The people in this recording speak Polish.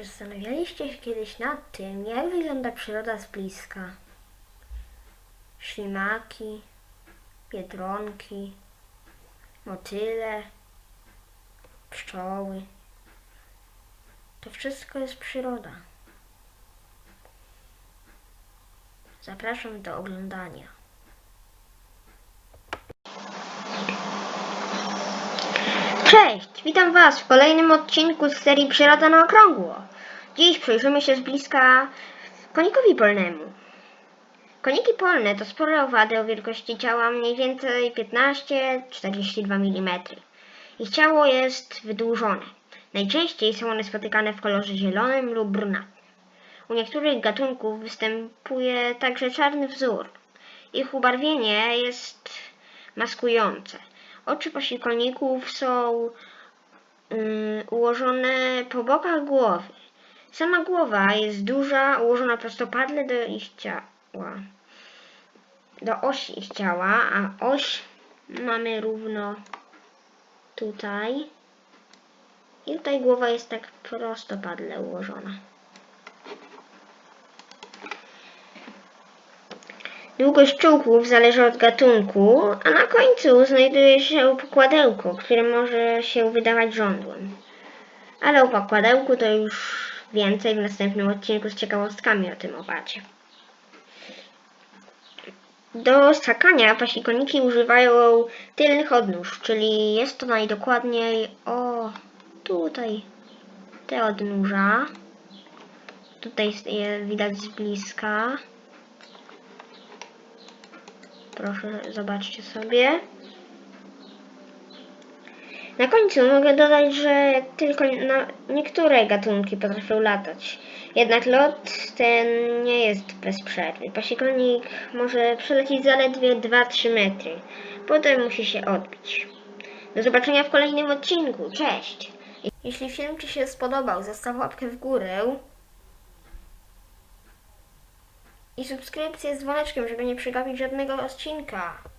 Czy zastanawialiście się kiedyś nad tym, jak wygląda przyroda z bliska? Ślimaki, biedronki, motyle, pszczoły. To wszystko jest przyroda. Zapraszam do oglądania. Cześć, witam Was w kolejnym odcinku z serii Przyroda na okrągło. Dziś przyjrzymy się z bliska konikowi polnemu. Koniki polne to spore owady o wielkości ciała mniej więcej 15-42 mm. Ich ciało jest wydłużone. Najczęściej są one spotykane w kolorze zielonym lub brunatnym. U niektórych gatunków występuje także czarny wzór. Ich ubarwienie jest maskujące. Oczy pasikoników są ułożone po bokach głowy. Sama głowa jest duża, ułożona prostopadle do ich ciała. Do osi ich ciała, a oś mamy równo tutaj. I tutaj głowa jest tak prostopadle ułożona. Długość czułków zależy od gatunku, a na końcu znajduje się pokładełko, które może się wydawać żądłem. Ale o pokładełku to już więcej w następnym odcinku z ciekawostkami o tym owadzie. Do skakania pasikoniki używają tylnych odnóż, czyli jest to najdokładniej o tutaj te odnóża. Tutaj widać z bliska. Proszę, zobaczcie sobie. Na końcu mogę dodać, że tylko niektóre gatunki potrafią latać. Jednak lot ten nie jest bez przerwy. Pasikonik może przelecieć zaledwie 2-3 metry. Potem musi się odbić. Do zobaczenia w kolejnym odcinku. Cześć! Jeśli film Ci się spodobał, zostaw łapkę w górę i subskrypcję z dzwoneczkiem, żeby nie przegapić żadnego odcinka.